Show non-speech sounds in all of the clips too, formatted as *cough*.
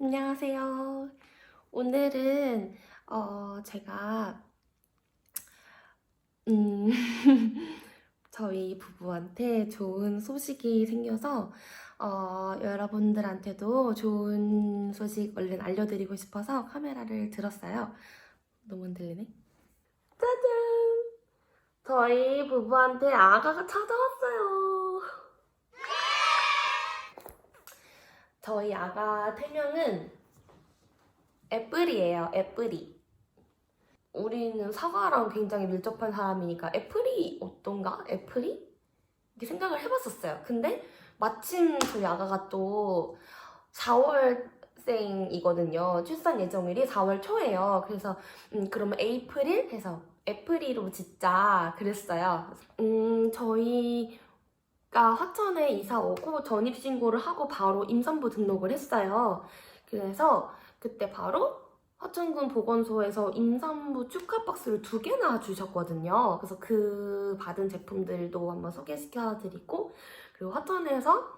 안녕하세요. 오늘은 어 제가 음 *laughs* 저희 부부한테 좋은 소식이 생겨서 어 여러분들한테도 좋은 소식 얼른 알려드리고 싶어서 카메라를 들었어요. 너무 안 들리네. 짜잔! 저희 부부한테 아가가 찾아왔어요. 저희 아가 태명은 애플이에요. 애플이. 우리는 사과랑 굉장히 밀접한 사람이니까 애플이 어떤가? 애플이? 이렇게 생각을 해봤었어요. 근데 마침 저희 아가가 또 4월생이거든요. 출산 예정일이 4월 초예요. 그래서 음, 그러면 에이프릴 해서 애플이로 짓자 그랬어요. 음, 저희 가 화천에 이사 오고 전입신고를 하고 바로 임산부 등록을 했어요. 그래서 그때 바로 화천군 보건소에서 임산부 축하 박스를 두 개나 주셨거든요. 그래서 그 받은 제품들도 한번 소개시켜 드리고 그리고 화천에서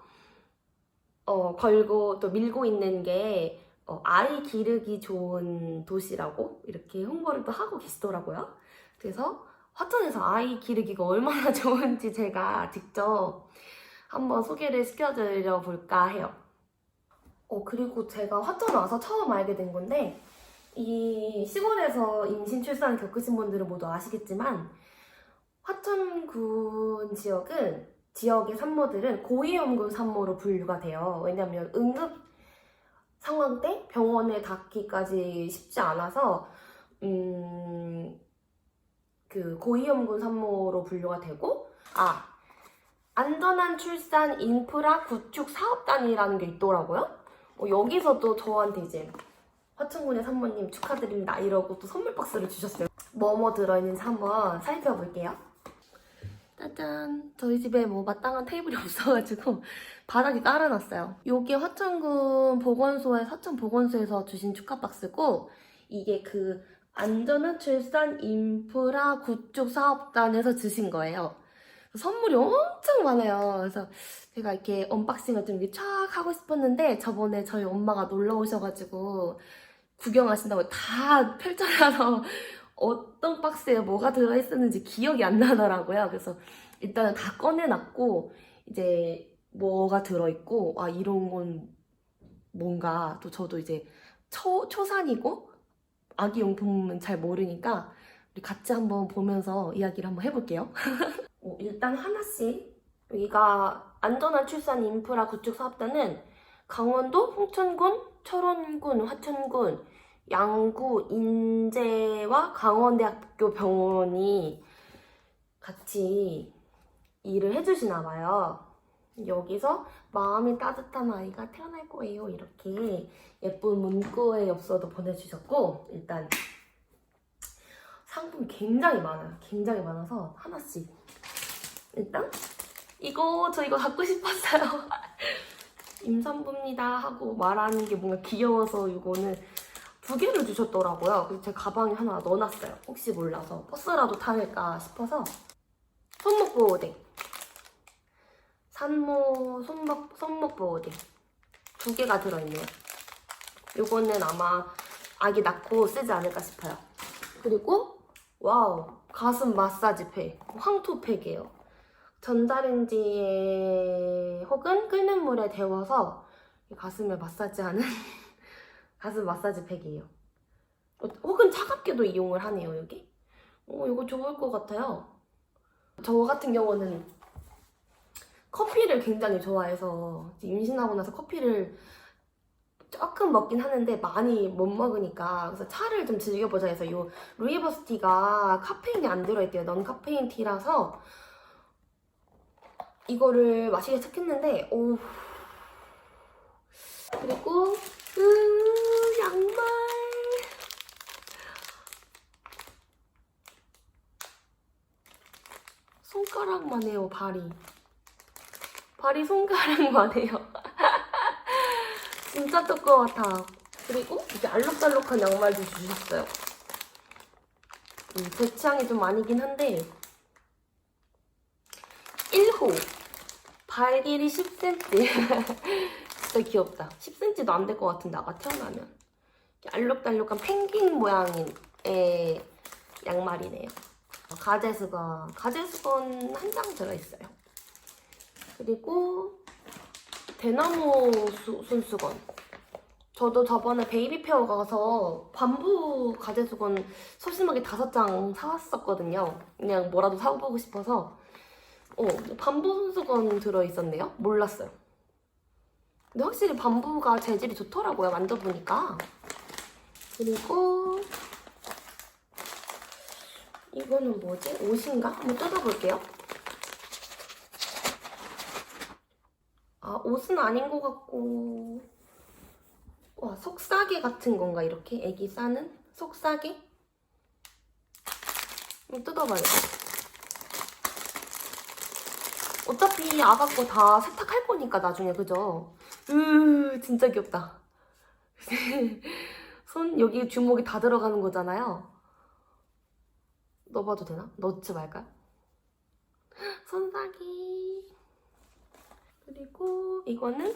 어, 걸고 또 밀고 있는 게 어, 아이 기르기 좋은 도시라고 이렇게 홍보를 또 하고 계시더라고요. 그래서 화천에서 아이 기르기가 얼마나 *laughs* 좋은지 제가 직접 한번 소개를 시켜드려 볼까 해요. 어, 그리고 제가 화천 와서 처음 알게 된 건데, 이 시골에서 임신 출산 겪으신 분들은 모두 아시겠지만, 화천군 지역은, 지역의 산모들은 고위험군 산모로 분류가 돼요. 왜냐면 응급 상황 때 병원에 닿기까지 쉽지 않아서, 음, 그 고위험군 산모로 분류가 되고 아 안전한 출산 인프라 구축 사업단이라는 게 있더라고요. 어, 여기서도 저한테 이제 화천군의 산모님 축하드립니다 이러고 또 선물 박스를 주셨어요. 뭐뭐 들어있는지 한번 살펴볼게요. 짜잔 저희 집에 뭐 마땅한 테이블이 *laughs* 없어가지고 바닥에 깔아놨어요. 요게 화천군 보건소에 화천 보건소에서 주신 축하 박스고 이게 그 안전한 출산 인프라 구축 사업단에서 주신 거예요. 선물이 엄청 많아요. 그래서 제가 이렇게 언박싱을 좀 이렇게 쫙 하고 싶었는데 저번에 저희 엄마가 놀러 오셔가지고 구경하신다고 다 펼쳐놔서 *laughs* 어떤 박스에 뭐가 들어있었는지 기억이 안 나더라고요. 그래서 일단은 다 꺼내놨고 이제 뭐가 들어있고 아 이런 건 뭔가 또 저도 이제 초, 초산이고 아기 용품은 잘 모르니까 우리 같이 한번 보면서 이야기를 한번 해볼게요. *laughs* 어, 일단 하나씩 여기가 안전한 출산 인프라 구축 사업단은 강원도 홍천군, 철원군, 화천군, 양구, 인제와 강원대학교 병원이 같이 일을 해주시나 봐요. 여기서 마음이 따뜻한 아이가 태어날 거예요. 이렇게 예쁜 문구의 엽서도 보내주셨고 일단 상품 굉장히 많아요. 굉장히 많아서 하나씩 일단 이거 저 이거 갖고 싶었어요. *laughs* 임산부입니다 하고 말하는 게 뭔가 귀여워서 이거는 두 개를 주셨더라고요. 그래서 제 가방에 하나 넣어놨어요. 혹시 몰라서 버스라도 타닐까 싶어서 손목 보호대 산모 손목 손목 보호대 두 개가 들어있네요. 요거는 아마 아기 낳고 쓰지 않을까 싶어요. 그리고 와우 가슴 마사지 팩 황토 팩이에요. 전자레인지에 혹은 끓는 물에 데워서 가슴에 마사지하는 *laughs* 가슴 마사지 팩이에요. 어, 혹은 차갑게도 이용을 하네요 여기. 어 이거 좋을 것 같아요. 저 같은 경우는 커피를 굉장히 좋아해서 임신하고 나서 커피를 조금 먹긴 하는데 많이 못 먹으니까 그래서 차를 좀 즐겨보자 해서 이 루이버스 티가 카페인이 안 들어있대요. 넌 카페인 티라서. 이거를 마시기 시작했는데 오. 그리고 으 양말. 손가락만 해요 발이 발이 손가락만 해요 *laughs* 진짜 두꺼워 다 그리고 이게 알록달록한 양말도 주셨어요 음, 제 취향이 좀 아니긴 한데 1호 발 길이 10cm 진짜 귀엽다. 10cm도 안 될 것 같은데 아가 태어나면. 알록달록한 펭귄 모양의 양말이네요. 가제 수건, 가제 수건 한 장 들어있어요. 그리고 대나무 수- 손수건. 저도 저번에 베이비 페어 가서 반부 가제 수건 소심하게 다섯 장 사왔었거든요. 그냥 뭐라도 사보고 싶어서. 어, 반부 손수건 들어있었네요. 몰랐어요. 근데 확실히 반부가 재질이 좋더라고요. 만져보니까. 그리고 이거는 뭐지? 옷인가? 한번 뜯어볼게요. 아, 옷은 아닌 것 같고. 와, 속싸개 같은 건가, 이렇게? 애기 싸는? 한번 뜯어봐야겠다. 어차피 아가 거 다 세탁할 거니까, 나중에, 그죠? 으, 진짜 귀엽다. 손, 여기 주먹이 다 들어가는 거잖아요. 넣어봐도 되나? 넣지 말까? 손사기. 이거는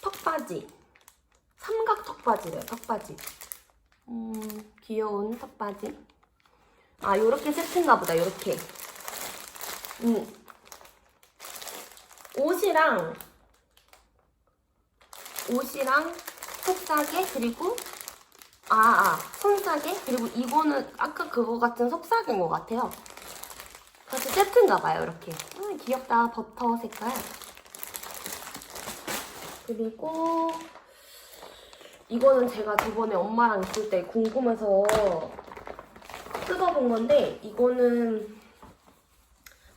턱바지. 삼각 턱바지래요, 턱바지. 음, 귀여운 턱바지. 아, 요렇게 세트인가 보다, 요렇게. 음. 옷이랑, 옷이랑 속사개, 그리고 아, 아, 손싸개? 그리고 이거는 아까 그거 같은 속싸개인 것 같아요. 같이 세트인가 봐요, 이렇게. 음, 귀엽다, 버터 색깔. 그리고 이거는 제가 저번에 엄마랑 있을 때 궁금해서 뜯어본 건데 이거는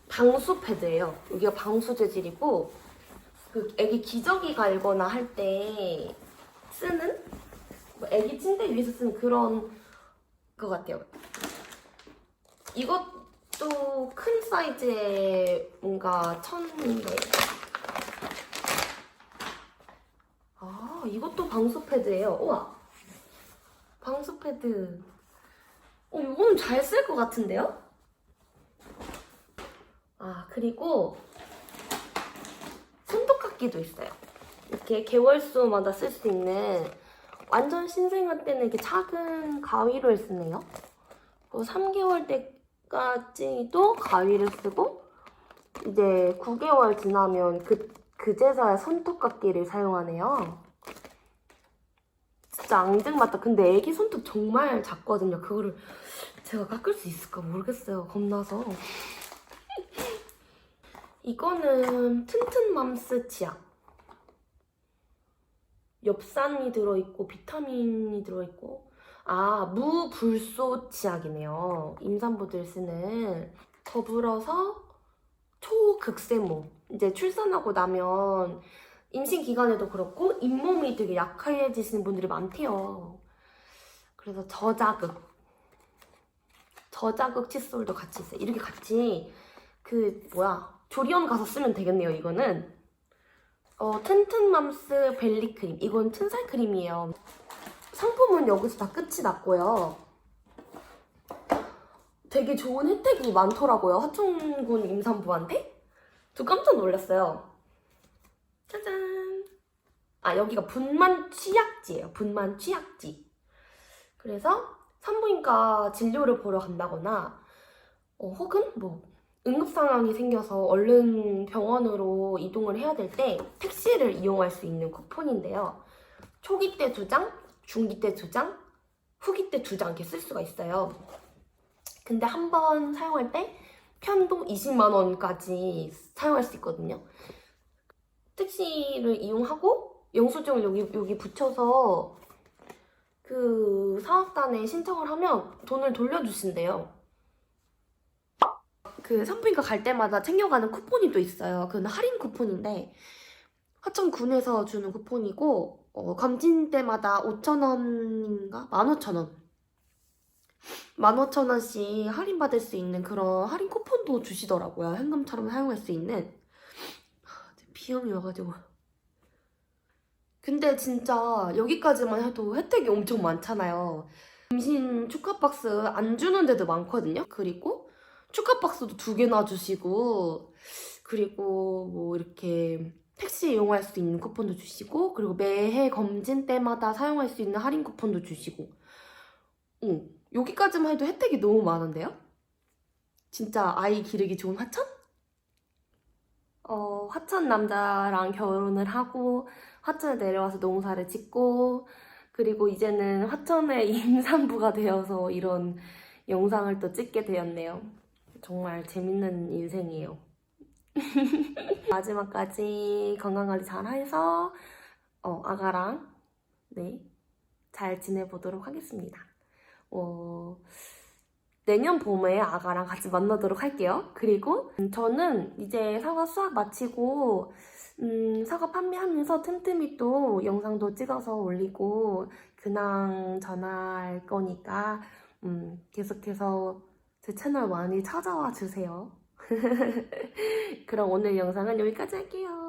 방수 패드예요. 여기가 방수 재질이고 그 애기 기저귀 갈거나 할 때 쓰는 뭐 애기 침대 위에서 쓰는 그런 것 같아요. 이것도 큰 사이즈의 뭔가 천인데. 아, 이것도 방수 패드예요. 우와. 방수 패드. 어, 이거는 잘 쓸 것 같은데요? 아, 그리고 손톱깎이도 있어요. 이렇게 개월수마다 쓸 수 있는 완전 신생아 때는 이렇게 작은 가위를 쓰네요. 그리고 3개월 때까지도 가위를 쓰고 이제 9개월 지나면 그 그제서야 손톱깎이를 사용하네요. 진짜 앙증 맞다. 근데 애기 손톱 정말 작거든요. 그거를 제가 깎을 수 있을까 모르겠어요. 겁나서. 이거는 튼튼맘스 치약. 엽산이 들어있고 비타민이 들어있고 아 무불소 치약이네요 임산부들 쓰는 더불어서 초극세모 이제 출산하고 나면 임신 기간에도 그렇고 잇몸이 되게 약해지시는 분들이 많대요 그래서 저자극 저자극 칫솔도 같이 있어요 이렇게 같이 그 뭐야 조리원 가서 쓰면 되겠네요 이거는 어, 튼튼맘스 벨리 크림. 이건 튼살 크림이에요. 상품은 여기서 다 끝이 났고요. 되게 좋은 혜택이 많더라고요. 하청군 임산부한테. 저 깜짝 놀랐어요. 짜잔. 아, 여기가 분만 취약지예요. 분만 취약지. 그래서 산부인과 진료를 보러 간다거나, 어, 혹은 뭐, 응급 상황이 생겨서 얼른 병원으로 이동을 해야 될 때 택시를 이용할 수 있는 쿠폰인데요. 초기 때 두 장, 중기 때 두 장, 후기 때 두 장 이렇게 쓸 수가 있어요. 근데 한 번 사용할 때 편도 20만 원까지 사용할 수 있거든요. 택시를 이용하고 영수증을 여기 여기 붙여서 그 사업단에 신청을 하면 돈을 돌려주신대요. 그 산부인과 갈 때마다 챙겨가는 쿠폰이 또 있어요. 그건 할인 쿠폰인데 하천군에서 주는 쿠폰이고 어, 검진 때마다 5,000원인가? 15,000원 15,000원씩 할인받을 수 있는 그런 할인 쿠폰도 주시더라고요. 현금처럼 사용할 수 있는 하, 비염이 와가지고 근데 진짜 여기까지만 해도 혜택이 엄청 많잖아요. 임신 축하 박스 안 주는 데도 많거든요. 그리고 축하 박스도 두 개나 주시고 그리고 뭐 이렇게 택시 이용할 수 있는 쿠폰도 주시고 그리고 매해 검진 때마다 사용할 수 있는 할인 쿠폰도 주시고 응, 여기까지만 해도 혜택이 너무 많은데요? 진짜 아이 기르기 좋은 화천? 어, 화천 남자랑 결혼을 하고 화천에 내려와서 농사를 짓고 그리고 이제는 화천의 *laughs* 임산부가 되어서 이런 영상을 또 찍게 되었네요. 정말 재밌는 인생이에요. *laughs* 마지막까지 건강관리 잘 해서 어, 아가랑 네, 잘 지내보도록 하겠습니다. 어, 내년 봄에 아가랑 같이 만나도록 할게요. 그리고 음, 저는 이제 사과 수확 마치고 음, 사과 판매하면서 틈틈이 또 영상도 찍어서 올리고 근황 전할 거니까 음, 계속해서 제 채널 많이 찾아와 주세요. *laughs* 그럼 오늘 영상은 여기까지 할게요.